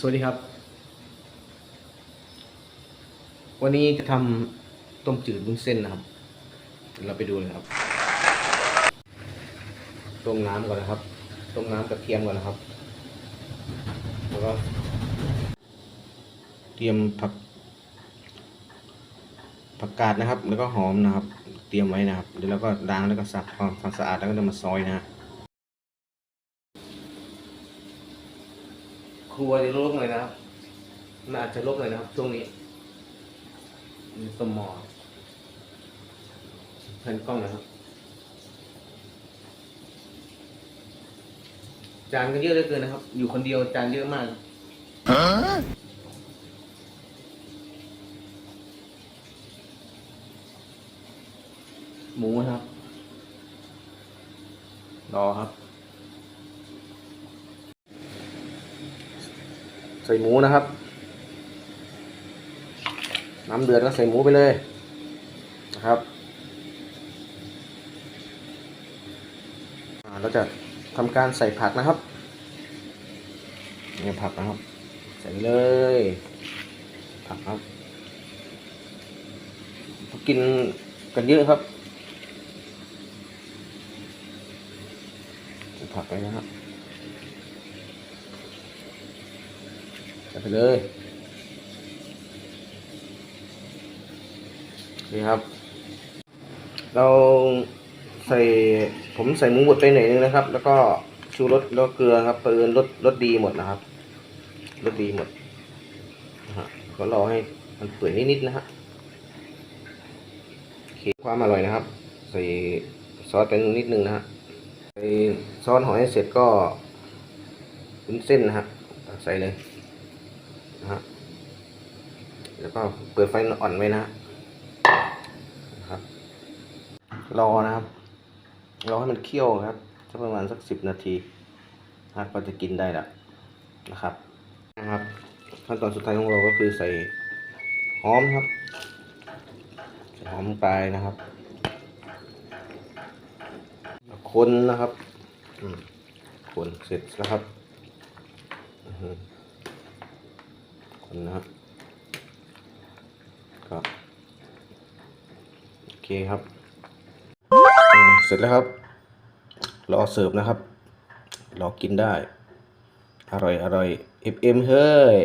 สวัสดีครับ วันนี้จะทำต้มจืดวุ้นเส้นนะครับ เราไปดูเลยครับ ต้มน้ำก่อนนะครับ ต้มน้ำกระเทียมก่อนนะครับ แล้วก็ เตรียมผัก ผักกาดนะครับ แล้วก็หอมนะครับ เตรียมไว้นะครับ เดี๋ยวเราก็ล้างแล้วก็สับความความสะอาดแล้วก็จะมาซอยนะฮะ ครัวจะรกหน่อยนะครับมัน่าจจะรกหน่อยนะครับช่วงนี้มีต้มม้อแผ่นกล้องนะครับ จานก็เยอะเหลือเกินนะครับ อยู่คนเดียวจานเยอะมากหมูครับ รอครับ ใส่หมูนะครับ น้ำเดือดก็ใส่หมูไปเลยนะครับเราจะทำการใส่ผักนะครับนี่ผักนะครับ ใส่เลย ผักครับกินกันเยอะครับผักไปนะครับ ใส่ไปเลยนี่ครับ เราใส่ผมใส่หมูบดไปหน่อยนึงนะครับ แล้วก็ชูรสแล้วเกลือครับเปินรสรสดีหมดนะครับรสดีหมดนะฮะก็รอให้มันเปื่อยนิดๆนะฮะเคความอร่อยนะครับ ใส่ซอสไปนิดนึงนะฮะใส่ซอสหอยเสร็จก็วุ้นเส้นนะฮะใส่เลย นะฮะแล้วก็เปิดไฟอ่อนไว้นะนะครับ รอนะครับ รอให้มันเคี่ยวครับสักประมาณสักสิบนาทีนะครับก็จะกินได้แล้วนะครับนะครับขั้นตอนสุดท้ายของเราก็คือใส่หอมครับใส่หอมลงไปนะครับคนนะครับคนเสร็จแล้วครับ คนนะครับก็โอเคครับ เสร็จแล้วครับ รอเสิร์ฟนะครับ รอกินได้ อร่อยอร่อยเอ็มเอ็มเฮ้ย